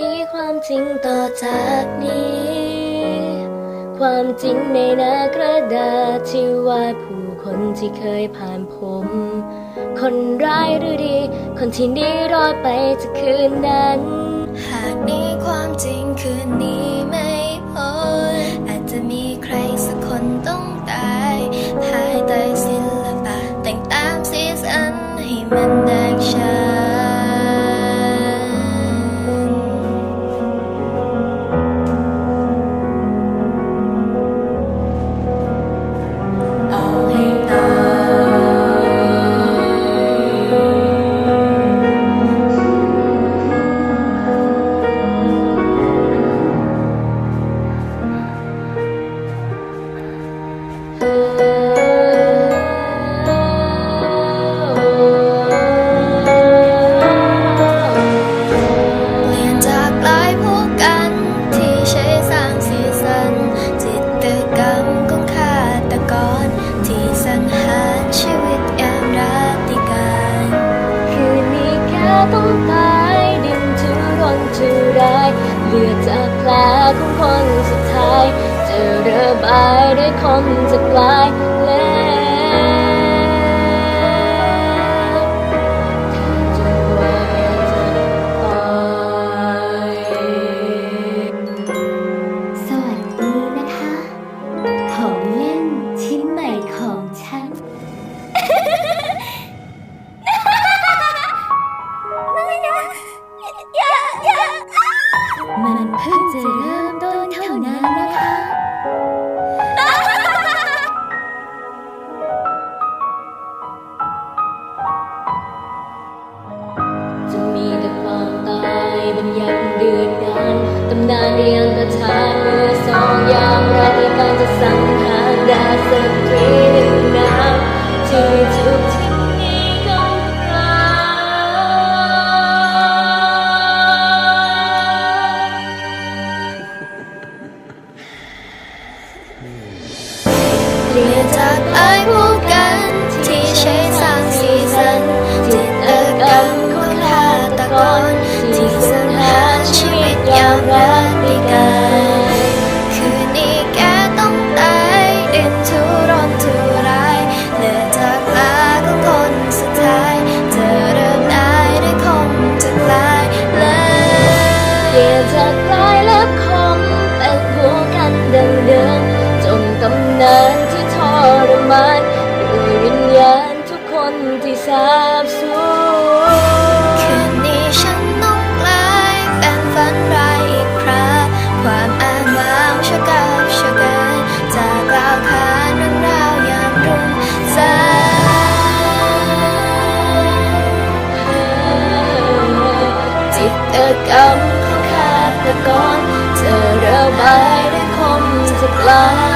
นี้ความจริงต่อจากนี้ ความจริงในหน้ากระดาษที่วาดผู้คนที่เคยผ่านผม คนร้ายหรือดี คนที่นี้รอดไปจากคืนนั้น หากนี้ความจริงคืนนี้ไม่พ้นอาจจะมีใครสักคนต้องตายภายใต้ศิลปะแต่งตามสีสันให้มัน ต้องตายดินทุรนทุรายเลือดจากแผลของคนสุดท้าย จะระบายด้วยคมจะกลาย ยันเดือนดานตำนานเรียงประทานเมื่อสองยามราตรีการจะสังหารดาสตรีหนึ่งนามที่ถูกทิ้งในกองร้างเปลี่ยนจากลา จากลายเล็บคมเป็นหัวกันดังเดิมจนตำนานที่ทรมานด้วยวิญญาณทุกคนที่สา ม